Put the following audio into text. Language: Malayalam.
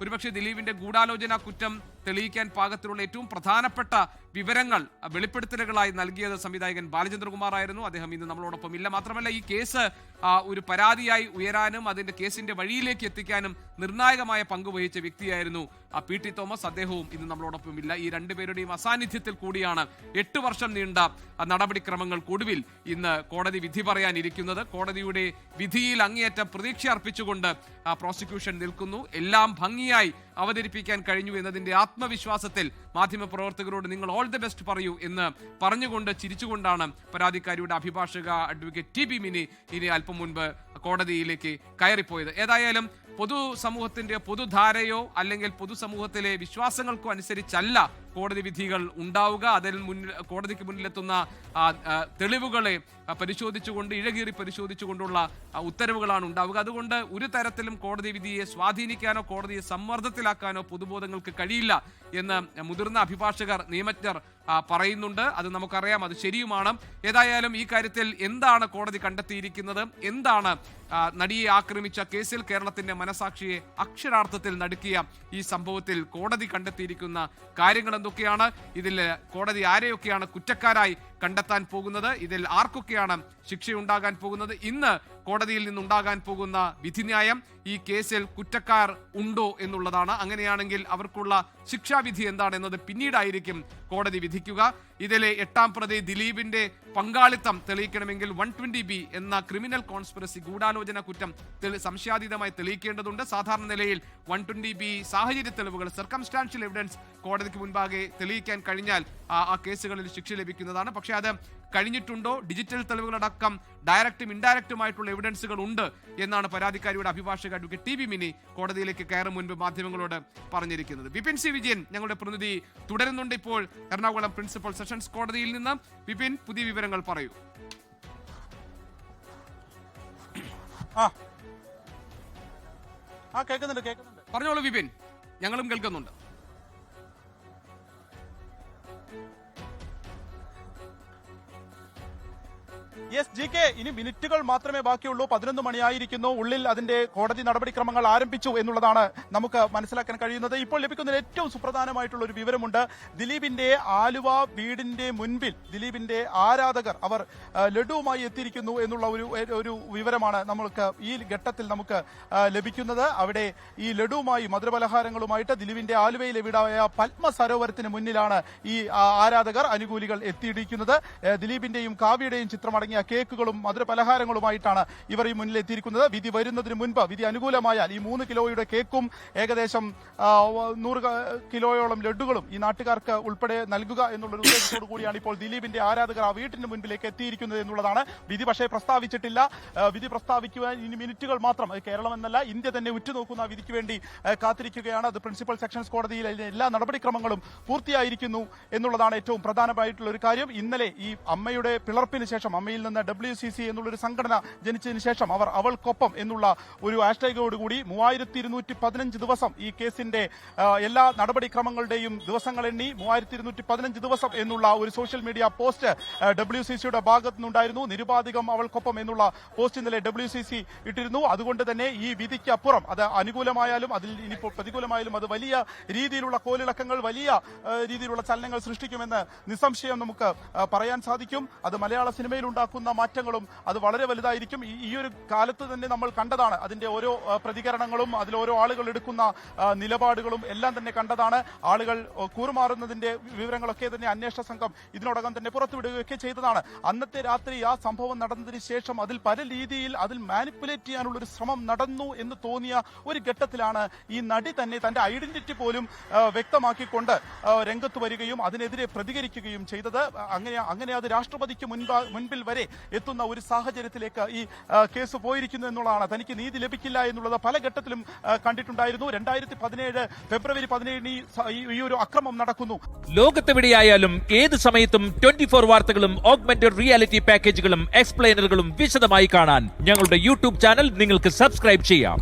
ഒരുപക്ഷെ ദിലീപിന്റെ ഗൂഢാലോചന കുറ്റം തെളിയിക്കാൻ പാകത്തിലുള്ള ഏറ്റവും പ്രധാനപ്പെട്ട വിവരങ്ങൾ വെളിപ്പെടുത്തലുകളായി നൽകിയത് സംവിധായകൻ ബാലചന്ദ്രകുമാർ ആയിരുന്നു. അദ്ദേഹം ഇന്ന് നമ്മളോടൊപ്പം ഇല്ല. മാത്രമല്ല ഈ കേസ് ഒരു പരാതിയായി ഉയരാനും അതിന്റെ കേസിന്റെ വഴിയിലേക്ക് എത്തിക്കാനും നിർണായകമായ പങ്കുവഹിച്ച വ്യക്തിയായിരുന്നു പി ടി തോമസ് അദ്ദേഹവും ഇന്ന് നമ്മളോടൊപ്പം ഇല്ല. ഈ രണ്ടുപേരുടെയും അസാന്നിധ്യത്തിൽ കൂടിയാണ് എട്ട് വർഷം നീണ്ട നടപടിക്രമങ്ങൾക്കൊടുവിൽ ഇന്ന് കോടതി വിധി പറയാനിരിക്കുന്നത്. കോടതിയുടെ വിധിയിൽ അങ്ങേയറ്റം പ്രതീക്ഷ അർപ്പിച്ചുകൊണ്ട് പ്രോസിക്യൂഷൻ നിൽക്കുന്നു. എല്ലാം ഭംഗിയായി അവതരിപ്പിക്കാൻ കഴിഞ്ഞു എന്നതിന്റെ ആത്മവിശ്വാസത്തിൽ മാധ്യമപ്രവർത്തകരോട് നിങ്ങൾ ഓൾ ദി ബെസ്റ്റ് പറയൂ എന്ന് പറഞ്ഞുകൊണ്ട് ചിരിച്ചുകൊണ്ടാണ് പരാതിക്കാരിയുടെ അഭിഭാഷക അഡ്വക്കേറ്റ് ടി ബി മിനി ഇനി അല്പം മുൻപ് കോടതിയിലേക്ക് കയറിപ്പോയത്. ഏതായാലും പൊതുസമൂഹത്തിന്റെ പൊതുധാരയോ അല്ലെങ്കിൽ പൊതുസമൂഹത്തിലെ വിശ്വാസങ്ങൾക്കും അനുസരിച്ചല്ല കോടതി വിധികൾ ഉണ്ടാവുക അതിൽ മുന്നിൽ കോടതിക്ക് മുന്നിലെത്തുന്ന തെളിവുകളെ പരിശോധിച്ചുകൊണ്ട് ഇഴകീറി പരിശോധിച്ചുകൊണ്ടുള്ള ഉത്തരവുകളാണ് ഉണ്ടാവുക. അതുകൊണ്ട് ഒരു തരത്തിലും കോടതി വിധിയെ സ്വാധീനിക്കാനോ കോടതിയെ സമ്മർദ്ദത്തിലാക്കാനോ പൊതുബോധങ്ങൾക്ക് കഴിയില്ല എന്ന് മുതിർന്ന അഭിഭാഷകർ നിയമജ്ഞർ പറയുന്നുണ്ട്. അത് നമുക്കറിയാം അത് ശരിയുമാണ്. ഏതായാലും ഈ കാര്യത്തിൽ എന്താണ് കോടതി കണ്ടെത്തിയിരിക്കുന്നത്? എന്താണ് നടിയെ ആക്രമിച്ച കേസിൽ കേരളത്തിന്റെ മനസാക്ഷിയെ അക്ഷരാർത്ഥത്തിൽ നടുക്കിയ ഈ സംഭവത്തിൽ കോടതി കണ്ടെത്തിയിരിക്കുന്ന കാര്യങ്ങൾ എന്തൊക്കെയാണ്? ഇതിൽ കോടതി ആരെയൊക്കെയാണ് കുറ്റക്കാരായി കണ്ടെത്താൻ പോകുന്നത്. ഇതിൽ ആർക്കൊക്കെയാണ് ശിക്ഷയുണ്ടാകാൻ പോകുന്നത്? ഇന്ന് കോടതിയിൽ നിന്നുണ്ടാകാൻ പോകുന്ന വിധിന്യായം ഈ കേസിൽ കുറ്റക്കാർ ഉണ്ടോ എന്നുള്ളതാണ്. അങ്ങനെയാണെങ്കിൽ അവർക്കുള്ള ശിക്ഷാവിധി എന്താണെന്നത് പിന്നീടായിരിക്കും കോടതി വിധിക്കുക. ഇതിലെ എട്ടാം പ്രതി ദിലീപിന്റെ പങ്കാളിത്തം തെളിയിക്കണമെങ്കിൽ വൺ ട്വന്റി ബി എന്ന ക്രിമിനൽ കോൺസ്പിറസി ഗൂഢാലോചന കുറ്റം സംശയാതീതമായി തെളിയിക്കേണ്ടതുണ്ട്. സാധാരണ നിലയിൽ വൺ ട്വന്റി ബി സാഹചര്യ തെളിവുകൾ സർക്കംസ്റ്റാൻഷ്യൽ എവിഡൻസ് കോടതിക്ക് മുൻപാകെ തെളിയിക്കാൻ കഴിഞ്ഞാൽ ആ കേസുകളിൽ ശിക്ഷ ലഭിക്കുന്നതാണ്. പക്ഷേ അത് കഴിഞ്ഞിട്ടുണ്ടോ? ഡിജിറ്റൽ തെളിവുകളടക്കം ഡയറക്റ്റും ഇൻഡയറക്റ്റുമായിട്ടുള്ള എവിഡൻസുകൾ ഉണ്ട് എന്നാണ് പരാതിക്കാരിയുടെ അഭിഭാഷക അഡ്വക്കേറ്റ് ടി വി മിനി കോടതിയിലേക്ക് കയറും മുൻപ് മാധ്യമങ്ങളോട് പറഞ്ഞിരിക്കുന്നത്. വിപിൻ സി വിജയൻ ഞങ്ങളുടെ പ്രതിനിധി തുടരുന്നുണ്ട് ഇപ്പോൾ. എറണാകുളം പ്രിൻസിപ്പൽ സെഷൻസ് കോടതിയിൽ നിന്ന് വിപിൻ പുതിയ വിവരങ്ങൾ പറയൂ. ആ. ആ കേൾക്കുന്നുണ്ട് കേൾക്കുന്നുണ്ട്. പറഞ്ഞോളൂ വിപിൻ. ഞങ്ങളും കേൾക്കുന്നുണ്ട്. യെസ് ജി കെ ഇനി മിനിറ്റുകൾ മാത്രമേ ബാക്കിയുള്ളൂ. പതിനൊന്ന് മണിയായിരിക്കുന്നു. ഉള്ളിൽ അതിന്റെ കോടതി നടപടിക്രമങ്ങൾ ആരംഭിച്ചു എന്നുള്ളതാണ് നമുക്ക് മനസ്സിലാക്കാൻ കഴിയുന്നത്. ഇപ്പോൾ ലഭിക്കുന്ന ഏറ്റവും സുപ്രധാനമായിട്ടുള്ള ഒരു വിവരമുണ്ട്. ദിലീപിന്റെ ആലുവ വീടിന്റെ മുൻപിൽ ദിലീപിന്റെ ആരാധകർ അവർ ലഡുവുമായി എത്തിയിരിക്കുന്നു എന്നുള്ള ഒരു ഒരു വിവരമാണ് നമ്മൾക്ക് ഈ ഘട്ടത്തിൽ നമുക്ക് ലഭിക്കുന്നത്. അവിടെ ഈ ലഡുവുമായി മധുരപലഹാരങ്ങളുമായിട്ട് ദിലീപിന്റെ ആലുവയിലെ വീടായ പത്മ സരോവരത്തിന് മുന്നിലാണ് ഈ ആരാധകർ അനുകൂലികൾ എത്തിയിരിക്കുന്നത് ദിലീപിന്റെയും കാവ്യയുടെയും ചിത്രമടങ്ങിയ കേക്കുകളും മധുരപലഹാരങ്ങളുമായിട്ടാണ് ഇവർ ഈ മുന്നിൽ എത്തിയിരിക്കുന്നത്. വിധി വരുന്നതിന് മുൻപ് വിധി അനുകൂലമായാൽ ഈ മൂന്ന് കിലോയുടെ കേക്കും ഏകദേശം നൂറ് കിലോയോളം ലഡുകളും ഈ നാട്ടുകാർക്ക് ഉൾപ്പെടെ നൽകുക എന്നുള്ളൊരു ഉദ്ദേശത്തോടു കൂടിയാണ് ഇപ്പോൾ ദിലീപിന്റെ ആരാധകർ ആ വീട്ടിന് മുൻപിലേക്ക് എത്തിയിരിക്കുന്നത് എന്നുള്ളതാണ്. വിധി പക്ഷേ പ്രസ്താവിച്ചിട്ടില്ല. വിധി പ്രസ്താവിക്കുവാൻ ഇനി മിനിറ്റുകൾ മാത്രം കേരളം എന്നല്ല ഇന്ത്യ തന്നെ ഉറ്റുനോക്കുന്ന വിധിക്ക് വേണ്ടി കാത്തിരിക്കുകയാണ്. അത് പ്രിൻസിപ്പൽ സെക്ഷൻസ് കോടതിയിൽ എല്ലാ നടപടിക്രമങ്ങളും പൂർത്തിയായിരിക്കുന്നു എന്നുള്ളതാണ് ഏറ്റവും പ്രധാനമായിട്ടുള്ള ഒരു കാര്യം. ഇന്നലെ ഈ അമ്മയുടെ പിളർപ്പിന് ശേഷം അമ്മയിൽ നിന്ന് ഡബ്ല്യു സി സി എന്നുള്ളൊരു സംഘടന ജനിച്ചതിന് ശേഷം അവർ അവൾക്കൊപ്പം എന്നുള്ള ഒരു ഹാഷ്ടാഗോടുകൂടി മൂവായിരത്തി ഇരുന്നൂറ്റി പതിനഞ്ച് ദിവസം ഈ കേസിന്റെ എല്ലാ നടപടിക്രമങ്ങളുടെയും ദിവസങ്ങൾ എണ്ണി മൂവായിരത്തി ഇരുന്നൂറ്റി പതിനഞ്ച് ദിവസം എന്നുള്ള ഒരു social media post W C സിയുടെ ഭാഗത്തു നിന്നുണ്ടായിരുന്നു നിരുപാധികം അവൾക്കൊപ്പം എന്നുള്ള പോസ്റ്റ് ഇന്നലെ ഡബ്ല്യു സി സി ഇട്ടിരുന്നു. അതുകൊണ്ട് തന്നെ ഈ വിധിക്ക് അപ്പുറം അത് അനുകൂലമായാലും അതിൽ ഇനിയിപ്പോൾ പ്രതികൂലമായാലും അത് വലിയ രീതിയിലുള്ള കോലിളക്കങ്ങൾ വലിയ രീതിയിലുള്ള ചലനങ്ങൾ സൃഷ്ടിക്കുമെന്ന് നിസ്സംശയം നമുക്ക് പറയാൻ സാധിക്കും. അത് മലയാള സിനിമയിൽ ഉണ്ടാക്കുന്ന മാറ്റങ്ങളും അത് വളരെ വലുതായിരിക്കും. ഈ- ഒരു കാലത്ത് തന്നെ നമ്മൾ കണ്ടതാണ്. അതിന്റെ ഓരോ പ്രതികരണങ്ങളും അതിൽ ഓരോ ആളുകൾ എടുക്കുന്ന നിലപാടുകളും എല്ലാം തന്നെ കണ്ടതാണ്. ആളുകൾ കൂറുമാറുന്നതിന്റെ വിവരങ്ങളൊക്കെ തന്നെ അന്വേഷണ സംഘം ഇതിനോടകം തന്നെ പുറത്തുവിടുകയൊക്കെ ചെയ്തതാണ്. അന്നത്തെ രാത്രി ആ സംഭവം നടന്നതിന് ശേഷം അതിൽ പല രീതിയിൽ അതിൽ മാനിപ്പുലേറ്റ് ചെയ്യാനുള്ള ഒരു ശ്രമം നടന്നു എന്ന് തോന്നിയ ഒരു ഘട്ടത്തിലാണ് ഈ നടി തന്നെ തന്റെ ഐഡന്റിറ്റി പോലും വ്യക്തമാക്കിക്കൊണ്ട് രംഗത്ത് വരികയും അതിനെതിരെ പ്രതികരിക്കുകയും ചെയ്തത്. അങ്ങനെ അങ്ങനെ അത് രാഷ്ട്രപതിക്ക് മുൻപ് മുൻപിൽ വരെ എത്തുന്ന ഒരു സാഹചര്യത്തിലേക്ക് ഈ കേസ് പോയിരിക്കുന്നു എന്നുള്ളതാണ്. തനിക്ക് നീതി ലഭിക്കില്ല എന്നുള്ളത് പല ഘട്ടത്തിലും കണ്ടിട്ടുണ്ടായിരുന്നു. രണ്ടായിരത്തി പതിനേഴ് ഫെബ്രുവരി പതിനേഴിന് ഈ ഒരു അക്രമം നടക്കുന്നു. ലോകത്തെവിടെയായാലും ഏത് സമയത്തും ട്വന്റി ഫോർ വാർത്തകളും ഓഗ്മെന്റഡ് റിയാലിറ്റി പാക്കേജുകളും എക്സ്പ്ലെയിനറുകളും വിശദമായി കാണാൻ ഞങ്ങളുടെ യൂട്യൂബ് ചാനൽ നിങ്ങൾക്ക് സബ്സ്ക്രൈബ് ചെയ്യാം.